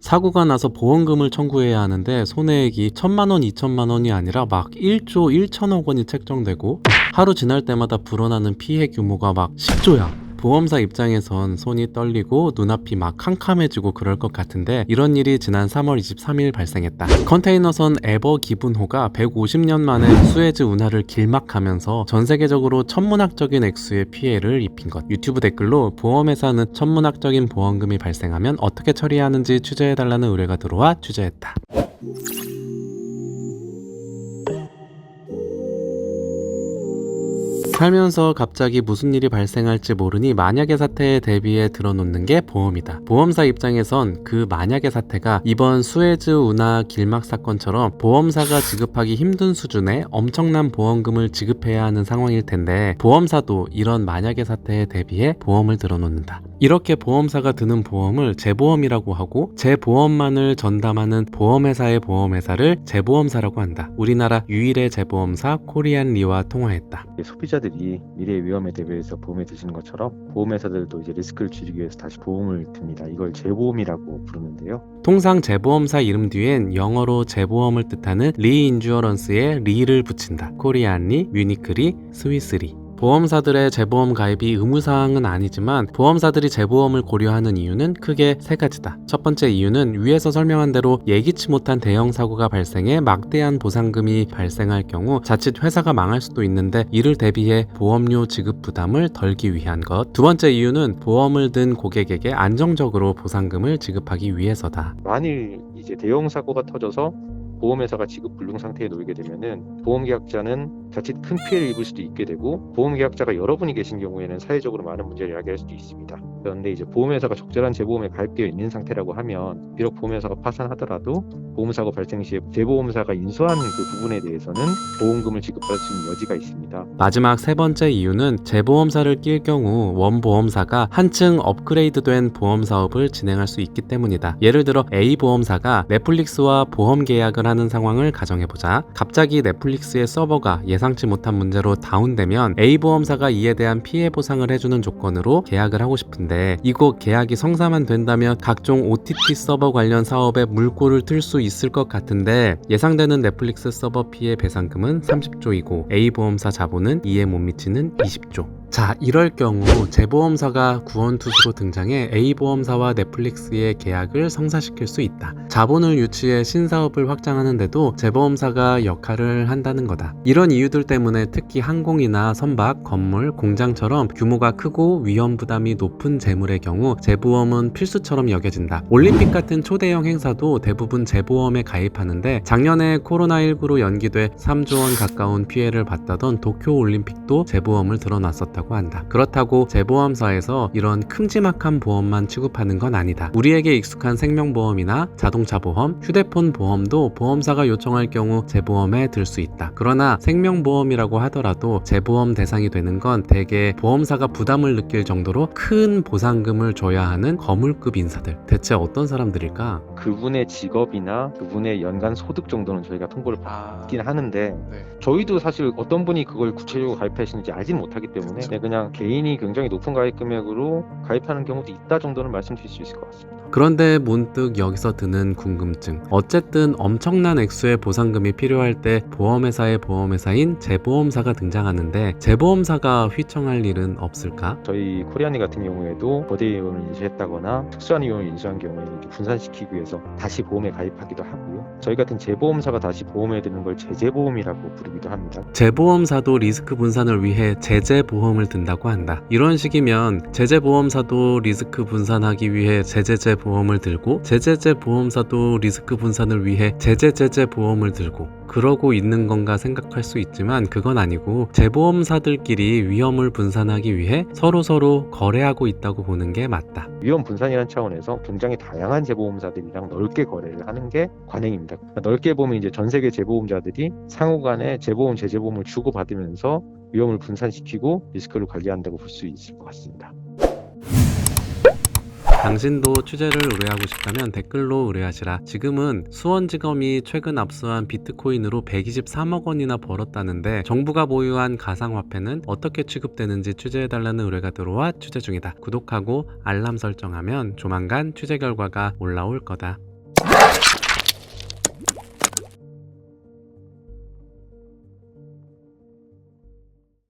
사고가 나서 보험금을 청구해야 하는데 손해액이 천만 원, 이천만 원이 아니라 막 1조 1천억 원이 책정되고 하루 지날 때마다 불어나는 피해 규모가 막 10조야. 보험사 입장에선 손이 떨리고 눈앞이 막 캄캄해지고 그럴 것 같은데 이런 일이 지난 3월 23일 발생했다. 컨테이너선 에버 기분호가 150년 만에 수에즈 운하를 길막하면서 전 세계적으로 천문학적인 액수의 피해를 입힌 것. 유튜브 댓글로 보험회사는 천문학적인 보험금이 발생하면 어떻게 처리하는지 취재해달라는 의뢰가 들어와 취재했다. 살면서 갑자기 무슨 일이 발생할지 모르니 만약의 사태에 대비해 들어놓는 게 보험이다. 보험사 입장에선 그 만약의 사태가 이번 수에즈 운하 길막 사건처럼 보험사가 지급하기 힘든 수준의 엄청난 보험금을 지급해야 하는 상황일 텐데 보험사도 이런 만약의 사태에 대비해 보험을 들어놓는다. 이렇게 보험사가 드는 보험을 재보험이라고 하고 재보험만을 전담하는 보험회사의 보험회사를 재보험사라고 한다. 우리나라 유일의 재보험사 코리안 리와 통화했다. 이제 소비자들 이 미래의 위험에 대비해서 보험에 드시는 것처럼 보험회사들도 이제 리스크를 줄이기 위해서 다시 보험을 듭니다. 이걸 재보험이라고 부르는데요. 통상 재보험사 이름 뒤엔 영어로 재보험을 뜻하는 리인주어런스에 리를 붙인다. 코리안리, 뮤니크리, 스위스리. 보험사들의 재보험 가입이 의무사항은 아니지만 보험사들이 재보험을 고려하는 이유는 크게 세 가지다. 첫 번째 이유는 위에서 설명한 대로 예기치 못한 대형 사고가 발생해 막대한 보상금이 발생할 경우 자칫 회사가 망할 수도 있는데 이를 대비해 보험료 지급 부담을 덜기 위한 것. 두 번째 이유는 보험을 든 고객에게 안정적으로 보상금을 지급하기 위해서다. 만일 이제 대형 사고가 터져서 보험회사가 지급 불능 상태에 놓이게 되면은 보험계약자는 자칫 큰 피해를 입을 수도 있게 되고 보험계약자가 여러분이 계신 경우에는 사회적으로 많은 문제를 야기할 수도 있습니다. 그런데 이제 보험회사가 적절한 재보험에 가입되어 있는 상태라고 하면 비록 보험회사가 파산하더라도 보험사고 발생 시에 재보험사가 인수한 그 부분에 대해서는 보험금을 지급받을 수 있는 여지가 있습니다. 마지막 세 번째 이유는 재보험사를 낄 경우 원보험사가 한층 업그레이드된 보험 사업을 진행할 수 있기 때문이다. 예를 들어 A 보험사가 넷플릭스와 보험 계약을 하는 상황을 가정해보자. 갑자기 넷플릭스의 서버가 예상치 못한 문제로 다운되면 A 보험사가 이에 대한 피해 보상을 해주는 조건으로 계약을 하고 싶은데 이곳 계약이 성사만 된다면 각종 OTT 서버 관련 사업에 물꼬를 틀 수 있을 것 같은데 예상되는 넷플릭스 서버 피해 배상금은 30조이고 A 보험사 자본은 이에 못 미치는 20조. 자, 이럴 경우 재보험사가 구원투수로 등장해 A보험사와 넷플릭스의 계약을 성사시킬 수 있다. 자본을 유치해 신사업을 확장하는데도 재보험사가 역할을 한다는 거다. 이런 이유들 때문에 특히 항공이나 선박, 건물, 공장처럼 규모가 크고 위험 부담이 높은 재물의 경우 재보험은 필수처럼 여겨진다. 올림픽 같은 초대형 행사도 대부분 재보험에 가입하는데 작년에 코로나19로 연기돼 3조 원 가까운 피해를 봤다던 도쿄 올림픽도 재보험을 들어놨었다고 한다. 그렇다고 재보험사에서 이런 큼지막한 보험만 취급하는 건 아니다. 우리에게 익숙한 생명보험이나 자동차 보험, 휴대폰 보험도 보험사가 요청할 경우 재보험에 들 수 있다. 그러나 생명보험이라고 하더라도 재보험 대상이 되는 건 대개 보험사가 부담을 느낄 정도로 큰 보상금을 줘야 하는 거물급 인사들. 대체 어떤 사람들일까? 그분의 직업이나 그분의 연간 소득 정도는 저희가 통보를 아, 받긴 하는데 네. 저희도 사실 어떤 분이 그걸 구체적으로 가입하시는지 알지는 못하기 때문에 그쵸. 네, 그냥 개인이 굉장히 높은 가입 금액으로 가입하는 경우도 있다 정도는 말씀드릴 수 있을 것 같습니다. 그런데 문득 여기서 드는 궁금증. 어쨌든 엄청난 액수의 보상금이 필요할 때 보험회사의 보험회사인 재보험사가 등장하는데 재보험사가 휘청할 일은 없을까? 저희 코리아니 같은 경우에도 거대 위험을 인수했다거나 특수한 위험을 인수한 경우에는 이렇게 분산시키기 위해서 다시 보험에 가입하기도 하고요. 저희 같은 재보험사가 다시 보험에 드는 걸 재재보험이라고 부르기도 합니다. 재보험사도 리스크 분산을 위해 제재보험을 든다고 한다. 이런 식이면 제재보험사도 리스크 분산하기 위해 제재제보험 을 들고 제재제보험사도 리스크 분산을 위해 제재제재보험을 들고 그러고 있는 건가 생각할 수 있지만 그건 아니고 재보험사들끼리 위험을 분산하기 위해 서로서로 거래하고 있다고 보는 게 맞다. 위험 분산이라는 차원에서 굉장히 다양한 재보험사들이랑 넓게 거래를 하는 게 관행입니다. 그러니까 넓게 보면 이제 전 세계 재보험자들이 상호 간에 재보험, 재재보험을 주고받으면서 위험을 분산시키고 리스크를 관리한다고 볼 수 있을 것 같습니다. 당신도 취재를 의뢰하고 싶다면 댓글로 의뢰하시라. 지금은 수원지검이 최근 압수한 비트코인으로 123억 원이나 벌었다는데 정부가 보유한 가상화폐는 어떻게 취급되는지 취재해달라는 의뢰가 들어와 취재 중이다. 구독하고 알람 설정하면 조만간 취재 결과가 올라올 거다.